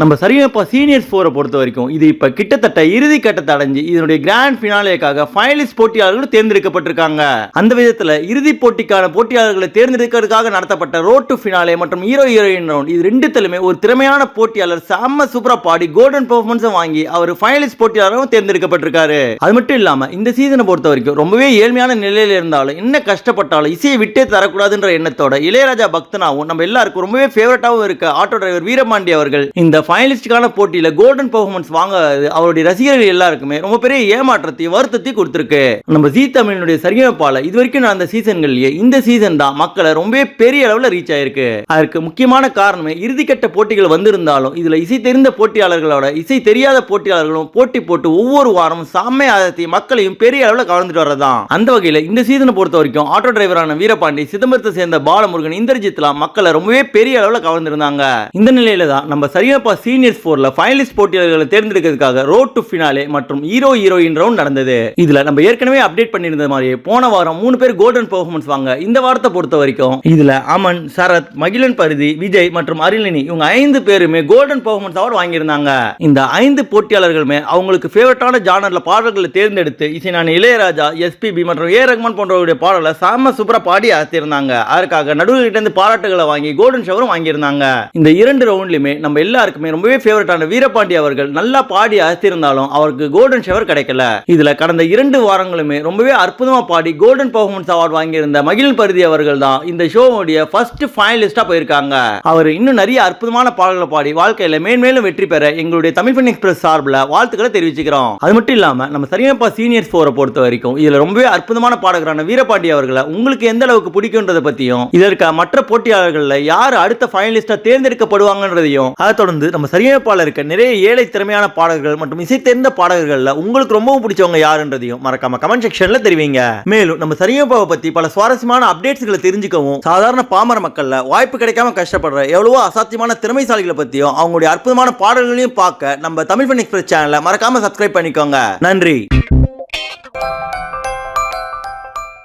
நம்ம சரியாப்பா சீனியர்ஸ் ஃபோரை பொறுத்த வரைக்கும் இது இப்போ கிட்டத்தட்ட இறுதி கட்டத்தை அடைஞ்சு இதனுடைய கிராண்ட் ஃபினாலேக்காக ஃபைனலிஸ்ட் போட்டியாளர்கள் தேர்ந்தெடுக்கப்பட்டிருக்காங்க. அந்த விதத்தில் இறுதி போட்டிக்கான போட்டியாளர்களை தேர்ந்தெடுக்கிறதுக்காக நடத்தப்பட்ட ரோட் டு ஃபினாலே மற்றும் ஹீரோ ஹீரோயின் ரவுண்ட் இது ரெண்டுத்திலுமே ஒரு திறமையான போட்டியாளர் செம்ம சூப்பரா பாடி கோல்டன் பெர்ஃபார்மன்ஸை வாங்கி அவர் ஃபைனலிஸ்ட் போட்டியாளரும் தேர்ந்தெடுக்கப்பட்டிருக்காரு. அது மட்டும் இல்லாமல் இந்த சீசனை பொறுத்த வரைக்கும் ரொம்பவே ஏழ்மையான நிலையில் இருந்தாலும் என்ன கஷ்டப்பட்டாலும் இசையை விட்டே தரக்கூடாதுன்ற எண்ணத்தோட இளையராஜா பக்தனாவும் நம்ம எல்லாருக்கும் ரொம்பவே ஃபேவரட்டாகவும் இருக்க ஆட்டோ டிரைவர் வீரபாண்டி அவர்கள் இந்த ஃபைனலிஸ்டுக்கான போட்டியில கோல்டன் பெர்ஃபார்மன்ஸ் வாங்க அவருடைய ரசிகர்கள் எல்லாருக்குமே ரொம்ப பெரிய ஏமாற்றத்தையும் வருத்தத்தையும் கொடுத்துருக்கு. நம்ம ஜி தமிழினுடைய சரிகமப்பால இது வரைக்கும் நான் அந்த சீசன்கள்லயே இந்த சீசன் தான் மக்களை ரொம்ப பெரிய அளவில் ரீச் ஆயிருக்கு. அதற்கு முக்கியமான காரணமே இறுதிக்கட்ட போட்டிகள் வந்திருந்தாலும் இதுல இசை தெரிந்த போட்டியாளர்களோட இசை தெரியாத போட்டியாளர்களும் போட்டி போட்டு ஒவ்வொரு வாரமும் சாமை ஆதத்தை மக்களையும் பெரிய அளவில் கலந்துட்டு வரதான் அந்த வகையில் இந்த சீசனை பொறுத்த வரைக்கும் ஆட்டோ டிரைவரான வீரபாண்டி சிதம்பரத்தை சேர்ந்த பாலமுருகன் இந்திரஜித்லாம் மக்களை ரொம்பவே பெரிய அளவில் கவர்ந்திருந்தாங்க. இந்த நிலையில தான் நம்ம சரியப்பா சீனியர்ஸ் போர்ல ஃபைனலிஸ்ட் போட்டியாளர்களை தேர்ந்தெடுக்கிறதுக்காக ரோட் டு ஃபினாலே மற்றும் ஹீரோ ஹீரோயின் ரவுண்ட் நடந்தது. இதுல நம்ம ஏற்கனவே அப்டேட் பண்ணியிருந்த மாதிரி போன வாரம் மூணு பேர் கோல்டன் பெர்ஃபார்மன்ஸ் வாங்க இந்த வாரத்தை பொறுத்த வரைக்கும் இதுல அமன் சரத் மகிழன் பருதி விஜய் மற்றும் அருளினி இவங்க ஐந்து பேருமே கோல்டன் பெர்ஃபார்மன்ஸ் அவார்டு வாங்கியிருந்தாங்க. இந்த ஐந்து போட்டியாளர்களுமே அவங்களுக்கு ஃபேவரட்டான ஜானர்ல பாடல்களை தேர்ந்தெடுத்து இசைஞானி இளையராஜா எஸ்பிபி மற்றும் ஏ ரஹ்மான் போன்றவருடைய பாடலை சாம சூப்பரா பாடி அசத்திருந்தாங்க அதற்காக நடுவர்கிட்ட இருந்து பாராட்டுகளை வாங்கி கோல்டன் ஷவரும் வாங்கியிருந்தாங்க. இந்த இரண்டு ரவுண்ட்லயுமே நம்ம எல்லாருக்கும் ரொம்பவே ஃபேவரட்டான வீரபாண்டி அவர்கள் நல்லா பாடி அசத்திருந்தாலும் அவருக்கு கோல்டன் ஷவர் கிடைக்கல. இதுல கடந்த இரண்டு வாரங்களுமே ரொம்பவே அற்புதமா பாடி கோல்டன் பர்ஃபார்மன்ஸ் அவார்டு வாங்கியிருந்த மகிழ் பருதி அவர்கள் தான் இந்த ஷோவுடைய ஃபர்ஸ்ட் ஃபைனலிஸ்டா போயிருக்காங்க. அவர் இன்னும் நிறைய அற்புதமான பாடல்களை பாடி வாழ்க்கையில மேன்மேலும் வெற்றி பெற எங்களுடைய தமிழ் ஃபன் எக்ஸ்பிரஸ் சார்பில் வாழ்த்துக்களை தெரிவிச்சுக்கிறோம். அது மட்டும் இல்லாம நம்ம சரியப்பா சீனியர்ஸ் போரை பொறுத்த வரைக்கும் இதுல ரொம்பவே அற்புதமான பாடகரான வீரபாண்டி அவர்களை உங்களுக்கு எந்த அளவுக்கு பிடிக்கும்ன்றதை பத்தியும் இதற்கு மற்ற போட்டியாளர்களில் யார் அடுத்த ஃபைனலிஸ்டா தேர்ந்தெடுக்கப்படுவாங்கன்றதையும் அதை தொடர்ந்து நம்ம சரியமைப்பாளர் இருக்க நிறைய ஏழை திறமையான பாடகர்கள் மற்றும் இசை தெரிந்த பாடகர்கள்ல உங்களுக்கு ரொம்பவும் பிடிச்சவங்க யாருன்றதையும் மறக்காம கமெண்ட் செக்ஷன்ல தெரிவிங்க. மேலும் நம்ம சரியமைப்பாவை பத்தி பல சுவாரஸ்யமான அப்டேட்ஸ்களை தெரிஞ்சுக்கவும் சாதாரண பாமர மக்கள்ல வாய்ப்பு கிடைக்காம கஷ்டப்படுற எவ்வளவோ அசாத்தியமான திறமைசாலிகளை பத்தியும் அவங்களுடைய அற்புதமான பாடல்களையும் பார்க்க நம்ம தமிழ் பண்ணி எக்ஸ்பிரஸ் சேனலை மறக்காம சப்ஸ்கிரைப் பண்ணிக்கோங்க. நன்றி.